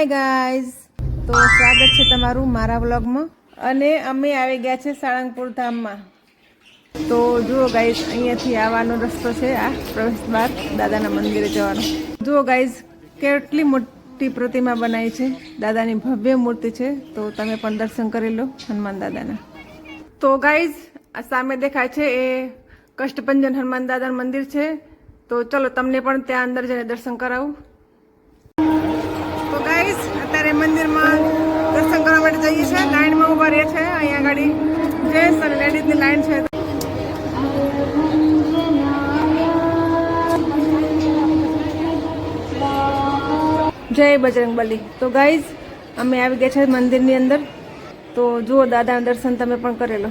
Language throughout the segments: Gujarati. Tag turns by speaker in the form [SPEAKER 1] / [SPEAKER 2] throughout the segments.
[SPEAKER 1] હાય ગાઈઝ તો સ્વાગત છે તમારું મારા વ્લોગમાં. અને અમે આવી ગયા છે સાળંગપુર ધામમાં. તો જુઓ ગાઈઝ અહીંયાથી આવવાનો રસ્તો છે આ પ્રવેશ દ્વાર, દાદાના મંદિરે જવાનો. જુઓ ગાઈઝ કેટલી મોટી પ્રતિમા બનાવી છે. દાદાની ભવ્ય મૂર્તિ છે. તો તમે પણ દર્શન કરી લો હનુમાન દાદાના. તો ગાઈઝ આ સામે દેખાય છે એ કષ્ટભંજન હનુમાન દાદાનું મંદિર છે. તો ચલો તમને પણ ત્યાં અંદર જઈને દર્શન કરાવું. અત્યારે મંદિરમાં દર્શન કરવા માટે જઈએ છીએ. લાઇનમાં ઊભા રહે છે અહીંયા ગાડી જેન્ટ્સ અને લેડીઝની લાઇન છે. જય બજરંગબલી તો ગાઈઝ, અમે આવી ગયા છે મંદિરની અંદર. તો જુઓ દાદાના દર્શન તમે પણ કરેલો.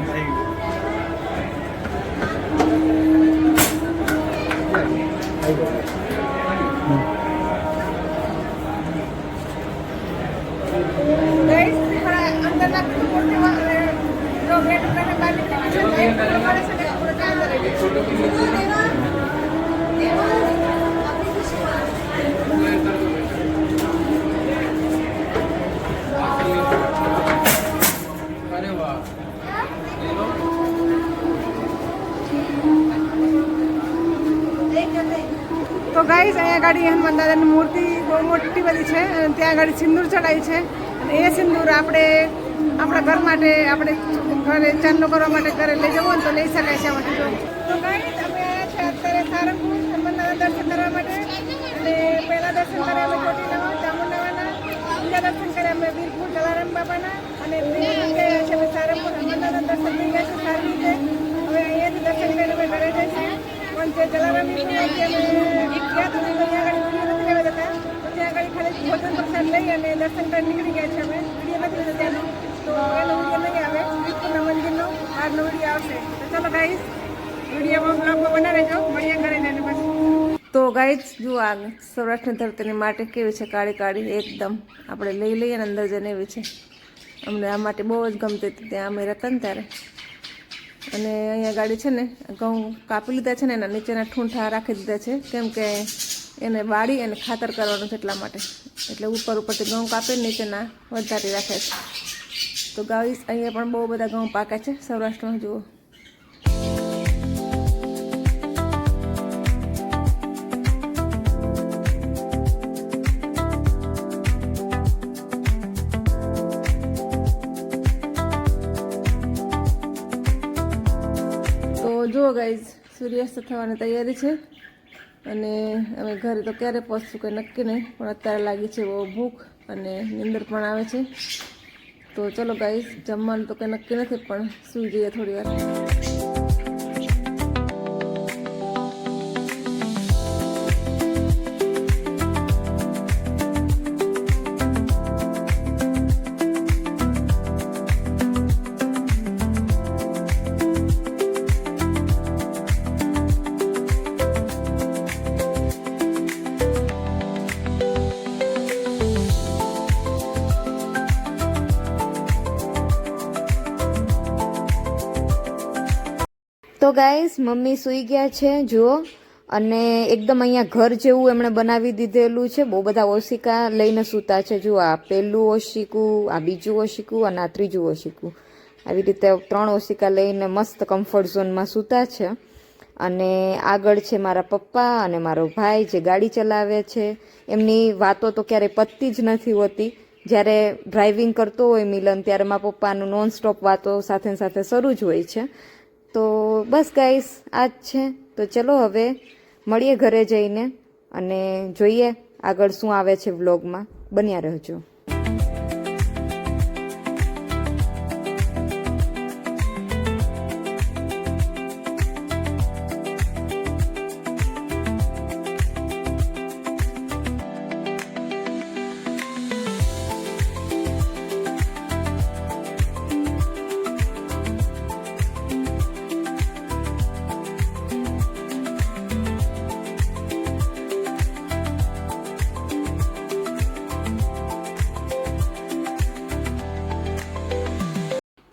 [SPEAKER 1] તો ગાઈઝ અહીંયા ગાડી હનુમાન દાદાની મૂર્તિ બહુ મોટી બધી છે અને ત્યાં ગાડી સિંદૂર ચડાવી છે. અને એ સિંદૂર આપણે આપણા ઘર માટે, આપણે ઘરે ચાંદલો કરવા માટે ઘરે લઈ જવું ને તો લઈ શકાય છે આમાંથી ગાઈસ અમે છે અત્યારે સારંગપુર હનુમાન દર્શન કરવા માટે. અને પહેલાં દર્શન કર્યા અમે ચોટીલામાં ચામુંડાવાના. દર્શન કર્યા અમે વીરપુર, જલારામ બાબાના અને છે અમે સારંગપુર દર્શન થઈ ગયા છે સારી રીતે. હવે અહીંયાથી દર્શન કરીને અમે ઘરે જઈશું પણ જે જલારામની અમે ગયા તો ત્યાં આગળ નથી ત્યાં આગળ ખાલી ભોજન પ્રસાદ લઈ અને દર્શન કરી નીકળી ગયા છે અમે વીડિયો નથી લેતા ત્યાંનો તો એનો વીડિયો નહીં આવે વીરપુરના મંદિરનો બહારનો વીડિયો આવશે તો ચલો ગાઈસ વિડીયોમાં બ્લોગમાં બના રહેજો મળીએ પછી. તો ગાઈજ જુઓ આ સૌરાષ્ટ્રની ધરતીની માટી કેવી છે, કાળી કાળી એકદમ. આપણે લઈ લઈએ ને અંદર જઈને એવી છે. અમને આ માટી બહુ જ ગમતી હતી, ત્યાં અમે રહેતા ને ત્યારે. અને અહીંયા ગાડી છે ને, ઘઉં કાપી લીધા છે ને, એના નીચેના ઠૂંઠા રાખી દીધા છે. કેમ કે એને વાળી અને ખાતર કરવાનું છે એટલા માટે. એટલે ઉપર ઉપરથી ઘઉં કાપીને નીચેના વધારી રાખે છે. તો ગાઈસ અહીંયા પણ બહુ બધા ઘઉં પાકે છે, સૌરાષ્ટ્રમાં જુઓ. ગાઈઝ સૂર્યાસ્ત થવાની તૈયારી છે. અને અમે ઘરે તો ક્યારે પહોંચશું કંઈ નક્કી નહીં, પણ અત્યારે લાગી છે બહુ ભૂખ અને નીંદર પણ આવે છે. તો ચલો ગાઈઝ જમવાનું તો કંઈ નક્કી નથી, પણ સૂઈ જઈએ થોડી વાર.
[SPEAKER 2] તો ગાઈસ મમ્મી સૂઈ ગયા છે, જુઓ. અને એકદમ અહીંયા ઘર જેવું એમણે બનાવી દીધેલું છે. બહુ બધા ઓશિકા લઈને સૂતા છે. જુઓ, આ પહેલું ઓશિકું, આ બીજું ઓશિકું અને આ ત્રીજું ઓશિકું. આવી રીતે ત્રણ ઓશિકા લઈને મસ્ત કમ્ફર્ટ ઝોનમાં સૂતા છે. અને આગળ છે મારા પપ્પા અને મારો ભાઈ જે ગાડી ચલાવે છે. એમની વાતો તો ક્યારેય પતતી જ નથી હોતી. જ્યારે ડ્રાઇવિંગ કરતો હોય મિલન, ત્યારે મારા પપ્પાનું નોન સ્ટોપ વાતો સાથે સાથે શરૂ જ હોય છે. તો બસ ગાઈસ આ જ છે. તો ચલો હવે મળીએ ઘરે જઈને અને જોઈએ આગળ શું આવે છે વ્લોગમાં. બન્યા રહેજો.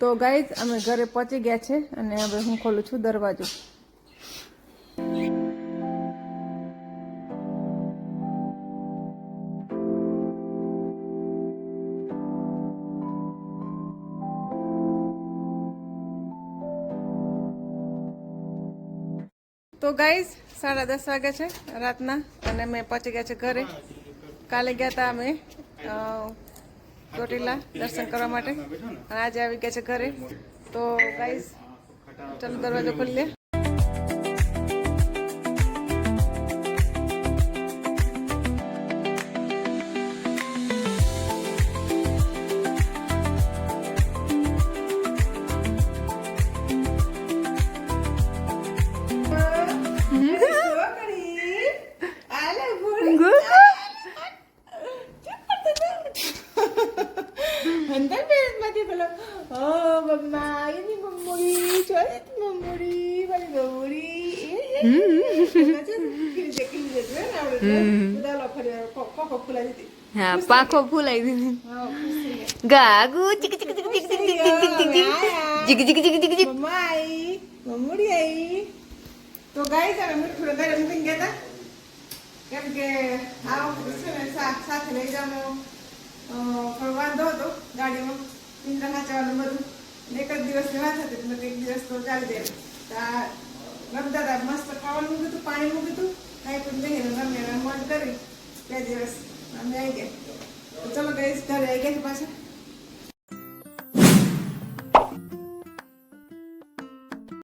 [SPEAKER 1] તો ગાઈઝ અમે ઘરે પહોંચી ગયા છે અને હવે હું ખોલું છું દરવાજો. તો ગાઈઝ સાડા દસ વાગ્યા છે રાતના અને અમે પહોંચી ગયા છે ઘરે. કાલે ગયા હતા અમે ચોટીલા દર્શન કરવા માટે. અને આજે આવી ગયા છે ઘરે. તો ગાઈઝ ચાલો દરવાજો ખોલી લે. અંદર બેસમાંથી પેલો ઓ મમ્મા એની મમ્મુડી ચોરી મમ્મુડી મારી મમ્મુડી
[SPEAKER 2] હા પાંખો ફૂલાઈ દીધી. ગાગુ ચીક ચીક ચીક ચીક ચીક ચીક ચીક ચીક ચીક. ચીક ચીક ચીક ચીક
[SPEAKER 1] મમ્મા આવી મમ્મુડી આવી તો ગાઈ છે મીઠું વધારે મૂકીને ગયા કેમ કે આ વખતે છે ને સાથે લઈ અ, પણ વાંધો હતો ગાડીમાં. ઇન્દ્ર નાચવાનું બધું. એક જ દિવસની વાત થતી એક દિવસ તો ચાલી જાય. રમતા મસ્ત ખાવાનું મૂક્યું હતું પાણી મૂક્યું હતું કાંઈ પણ નહીં રમે મોજ કરી. બે દિવસ. અમે આવી ગયા. ચલો ગઈ ઘરે આવી ગયા પાછા?